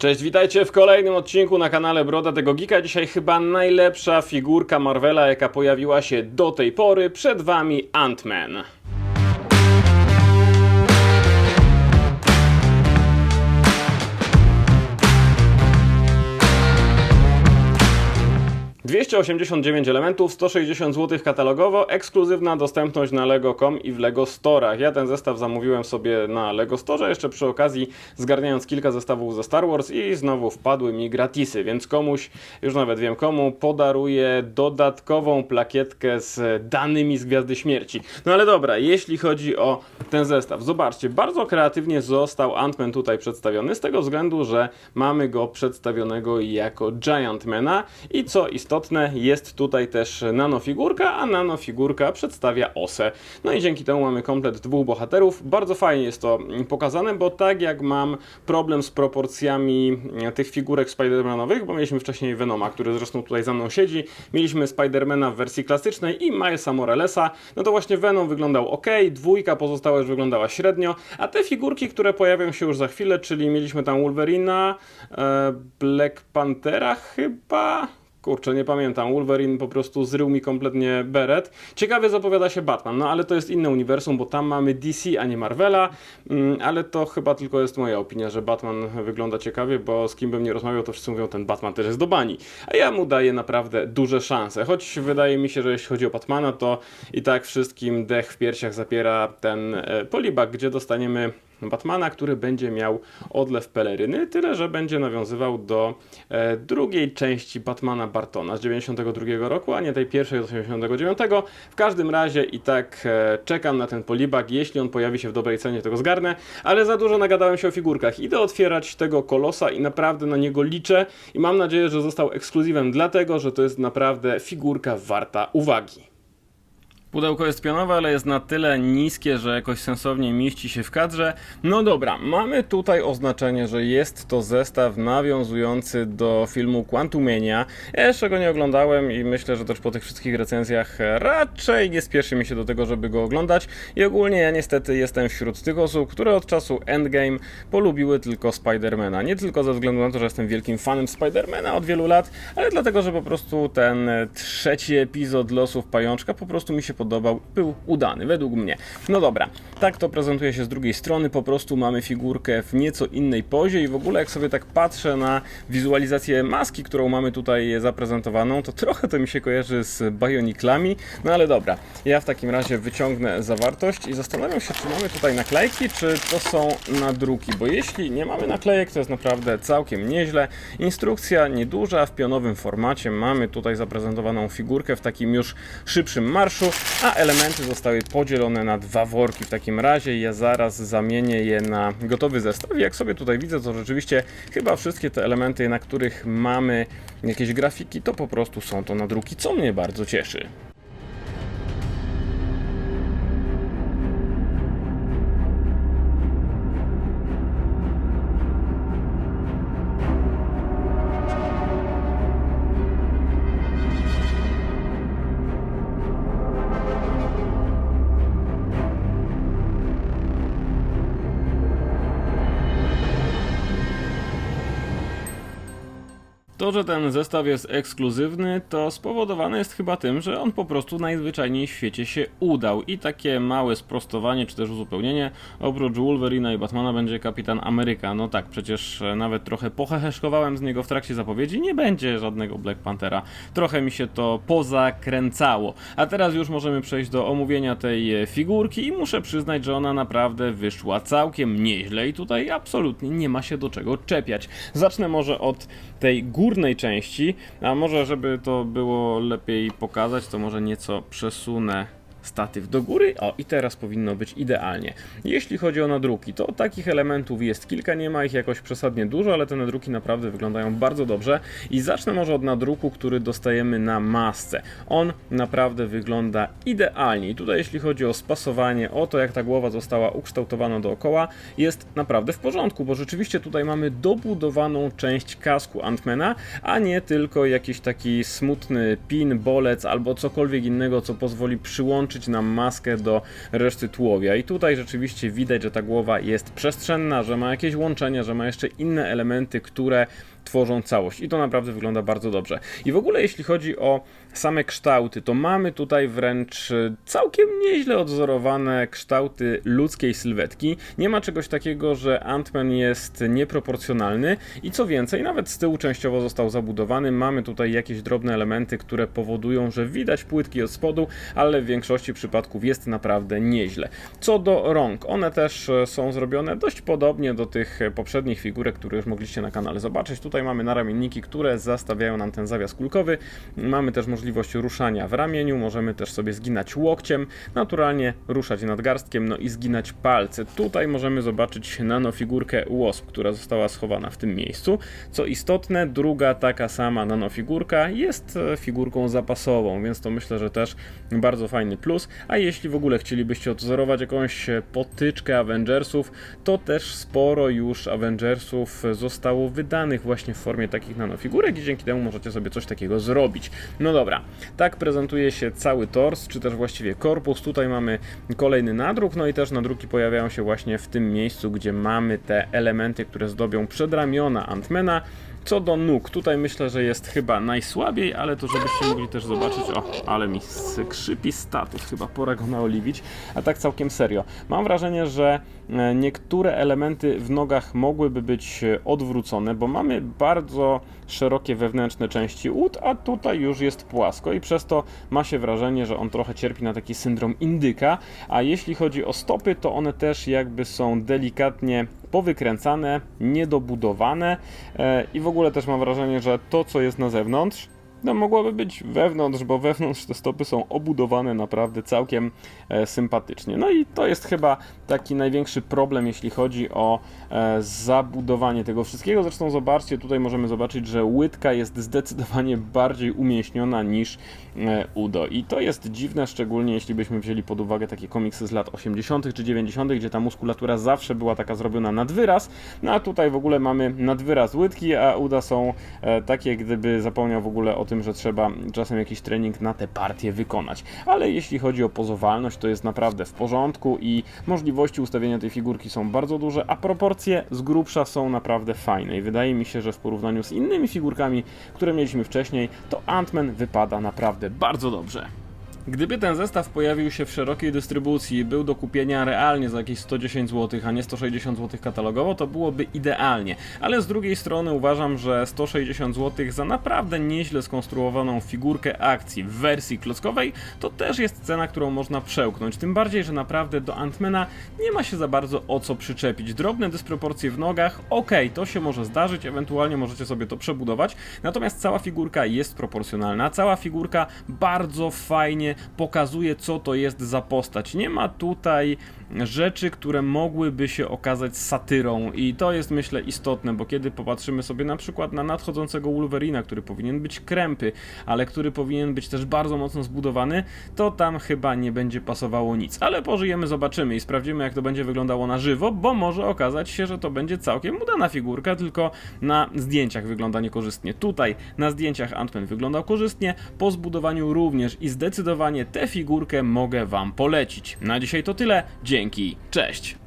Cześć, witajcie w kolejnym odcinku na kanale Broda tego Geeka. Dzisiaj chyba najlepsza figurka Marvela, jaka pojawiła się do tej pory. Przed wami Ant-Man. ...289 elementów, 160 zł katalogowo, ekskluzywna dostępność na Lego.com i w Lego Storach. Ja ten zestaw zamówiłem sobie na Lego Store, jeszcze przy okazji zgarniając kilka zestawów ze Star Wars i znowu wpadły mi gratisy, więc komuś, już nawet wiem komu, podaruję dodatkową plakietkę z danymi z Gwiazdy Śmierci. No ale dobra, jeśli chodzi o ten zestaw, zobaczcie, bardzo kreatywnie został Ant-Man tutaj przedstawiony, z tego względu, że mamy go przedstawionego jako Giantmana i co istotne, jest tutaj też nanofigurka, a nanofigurka przedstawia osę. No i dzięki temu mamy komplet dwóch bohaterów. Bardzo fajnie jest to pokazane, bo tak jak mam problem z proporcjami e, tych figurek Spider-Manowych, bo mieliśmy wcześniej Venoma, który zresztą tutaj za mną siedzi, mieliśmy Spider-Mana w wersji klasycznej i Milesa Moralesa, no to właśnie Venom wyglądał ok, dwójka pozostała już wyglądała średnio, a te figurki, które pojawią się już za chwilę, czyli mieliśmy tam Wolverina, e, Black Panthera chyba... Kurczę, nie pamiętam. Wolverine po prostu zrył mi kompletnie beret. Ciekawie zapowiada się Batman, no ale to jest inne uniwersum, bo tam mamy DC, a nie Marvela. Mm, ale to chyba tylko jest moja opinia, że Batman wygląda ciekawie, bo z kim bym nie rozmawiał, to wszyscy mówią, ten Batman też jest do bani. A ja mu daję naprawdę duże szanse. Choć wydaje mi się, że jeśli chodzi o Batmana, to i tak wszystkim dech w piersiach zapiera ten e, polibak, gdzie dostaniemy Batmana, który będzie miał odlew peleryny, tyle że będzie nawiązywał do e, drugiej części Batmana Bartona z 92 roku, a nie tej pierwszej z 89. W każdym razie i tak e, czekam na ten polibak, jeśli on pojawi się w dobrej cenie, to go zgarnę, ale za dużo nagadałem się o figurkach. Idę otwierać tego kolosa i naprawdę na niego liczę i mam nadzieję, że został ekskluzywem dlatego, że to jest naprawdę figurka warta uwagi. Pudełko jest pionowe, ale jest na tyle niskie, że jakoś sensownie mieści się w kadrze. No dobra, mamy tutaj oznaczenie, że jest to zestaw nawiązujący do filmu Quantumania. Ja jeszcze go nie oglądałem i myślę, że też po tych wszystkich recenzjach raczej nie spieszy mi się do tego, żeby go oglądać. I ogólnie ja niestety jestem wśród tych osób, które od czasu Endgame polubiły tylko Spidermana. Nie tylko ze względu na to, że jestem wielkim fanem Spidermana od wielu lat, ale dlatego, że po prostu ten trzeci epizod Losów Pajączka po prostu mi się podobał, był udany, według mnie. No dobra, tak to prezentuje się z drugiej strony, po prostu mamy figurkę w nieco innej pozie i w ogóle jak sobie tak patrzę na wizualizację maski, którą mamy tutaj zaprezentowaną, to trochę to mi się kojarzy z Bioniklami, no ale dobra, ja w takim razie wyciągnę zawartość i zastanawiam się, czy mamy tutaj naklejki, czy to są nadruki, bo jeśli nie mamy naklejek, to jest naprawdę całkiem nieźle. Instrukcja nieduża, w pionowym formacie, mamy tutaj zaprezentowaną figurkę w takim już szybszym marszu, a elementy zostały podzielone na dwa worki w takim razie. Ja zaraz zamienię je na gotowy zestaw. Jak sobie tutaj widzę, to rzeczywiście chyba wszystkie te elementy, na których mamy jakieś grafiki, to po prostu są to nadruki, co mnie bardzo cieszy. To, że ten zestaw jest ekskluzywny, to spowodowane jest chyba tym, że on po prostu najzwyczajniej w świecie się udał. I takie małe sprostowanie, czy też uzupełnienie, oprócz Wolverina i Batmana będzie Kapitan Ameryka. No tak, przecież e, nawet trochę poheheszkowałem z niego w trakcie zapowiedzi, nie będzie żadnego Black Panthera. Trochę mi się to pozakręcało. A teraz już możemy przejść do omówienia tej e, figurki i muszę przyznać, że ona naprawdę wyszła całkiem nieźle i tutaj absolutnie nie ma się do czego czepiać. Zacznę może od tej górnej części, a może żeby to było lepiej pokazać, to może nieco przesunę statyw do góry. O, i teraz powinno być idealnie. Jeśli chodzi o nadruki, to takich elementów jest kilka, nie ma ich jakoś przesadnie dużo, ale te nadruki naprawdę wyglądają bardzo dobrze. I zacznę może od nadruku, który dostajemy na masce. On naprawdę wygląda idealnie. I tutaj jeśli chodzi o spasowanie, o to jak ta głowa została ukształtowana dookoła, jest naprawdę w porządku, bo rzeczywiście tutaj mamy dobudowaną część kasku Antmana, a nie tylko jakiś taki smutny pin, bolec albo cokolwiek innego, co pozwoli przyłączyć dołączyć nam maskę do reszty tułowia. I tutaj rzeczywiście widać, że ta głowa jest przestrzenna, że ma jakieś łączenia, że ma jeszcze inne elementy, które tworzą całość. I to naprawdę wygląda bardzo dobrze. I w ogóle jeśli chodzi o same kształty, to mamy tutaj wręcz e, całkiem nieźle odzorowane kształty ludzkiej sylwetki. Nie ma czegoś takiego, że Ant-Man jest nieproporcjonalny i co więcej, nawet z tyłu częściowo został zabudowany. Mamy tutaj jakieś drobne elementy, które powodują, że widać płytki od spodu, ale w większości przypadków jest naprawdę nieźle. Co do rąk, one też e, są zrobione dość podobnie do tych e, poprzednich figurek, które już mogliście na kanale zobaczyć. Tutaj mamy naramienniki, które zastawiają nam ten zawias kulkowy. Mamy też możliwość ruszania w ramieniu, możemy też sobie zginać łokciem, naturalnie ruszać nadgarstkiem, no i zginać palce. Tutaj możemy zobaczyć nanofigurkę Wasp, która została schowana w tym miejscu. Co istotne, druga taka sama nanofigurka jest e, figurką zapasową, więc to myślę, że też bardzo fajny plus. A jeśli w ogóle chcielibyście odzorować jakąś potyczkę Avengersów, to też sporo już Avengersów zostało wydanych właśnie w formie takich nanofigurek i dzięki temu możecie sobie coś takiego zrobić. No dobra, tak prezentuje się cały tors, czy też właściwie korpus. Tutaj mamy kolejny nadruk, no i też nadruki pojawiają się właśnie w tym miejscu, gdzie mamy te elementy, które zdobią przedramiona Antmana. Co do nóg, tutaj myślę, że jest chyba najsłabiej, ale to żebyście mogli też zobaczyć, o, ale mi skrzypi status, chyba pora go naoliwić, a tak całkiem serio. Mam wrażenie, że e, niektóre elementy w nogach mogłyby być e, odwrócone, bo mamy bardzo szerokie wewnętrzne części ud, a tutaj już jest płasko i przez to ma się wrażenie, że on trochę cierpi na taki syndrom indyka, a jeśli chodzi o stopy, to one też jakby są delikatnie powykręcane, niedobudowane e, i w ogóle też mam wrażenie, że to co jest na zewnątrz no mogłoby być wewnątrz, bo wewnątrz te stopy są obudowane naprawdę całkiem e, sympatycznie. No i to jest chyba taki największy problem, jeśli chodzi o e, zabudowanie tego wszystkiego. Zresztą zobaczcie, tutaj możemy zobaczyć, że łydka jest zdecydowanie bardziej umieśniona niż e, udo. I to jest dziwne, szczególnie jeśli byśmy wzięli pod uwagę takie komiksy z lat 80. czy 90., gdzie ta muskulatura zawsze była taka zrobiona nad wyraz. No a tutaj w ogóle mamy nadwyraz łydki, a uda są takie, gdyby zapomniał w ogóle o tym, że trzeba czasem jakiś trening na te partie wykonać. Ale jeśli chodzi o pozowalność, to jest naprawdę w porządku i możliwości ustawienia tej figurki są bardzo duże, a proporcje z grubsza są naprawdę fajne. I wydaje mi się, że w porównaniu z innymi figurkami, które mieliśmy wcześniej, to Ant-Man wypada naprawdę bardzo dobrze. Gdyby ten zestaw pojawił się w szerokiej dystrybucji i był do kupienia realnie za jakieś 110 zł, a nie 160 zł katalogowo, to byłoby idealnie. Ale z drugiej strony uważam, że 160 zł za naprawdę nieźle skonstruowaną figurkę akcji w wersji klockowej to też jest cena, którą można przełknąć. Tym bardziej, że naprawdę do Antmana nie ma się za bardzo o co przyczepić. Drobne dysproporcje w nogach, ok, to się może zdarzyć, ewentualnie możecie sobie to przebudować. Natomiast cała figurka jest proporcjonalna, cała figurka bardzo fajnie pokazuje, co to jest za postać. Nie ma tutaj rzeczy, które mogłyby się okazać satyrą i to jest myślę istotne, bo kiedy popatrzymy sobie na przykład na nadchodzącego Wolverina, który powinien być krępy, ale który powinien być też bardzo mocno zbudowany, to tam chyba nie będzie pasowało nic. Ale pożyjemy, zobaczymy i sprawdzimy jak to będzie wyglądało na żywo, bo może okazać się, że to będzie całkiem udana figurka, tylko na zdjęciach wygląda niekorzystnie. Tutaj na zdjęciach Ant-Man wyglądał korzystnie, po zbudowaniu również i zdecydowanie tę figurkę mogę Wam polecić. Na dzisiaj to tyle, dzięki, cześć!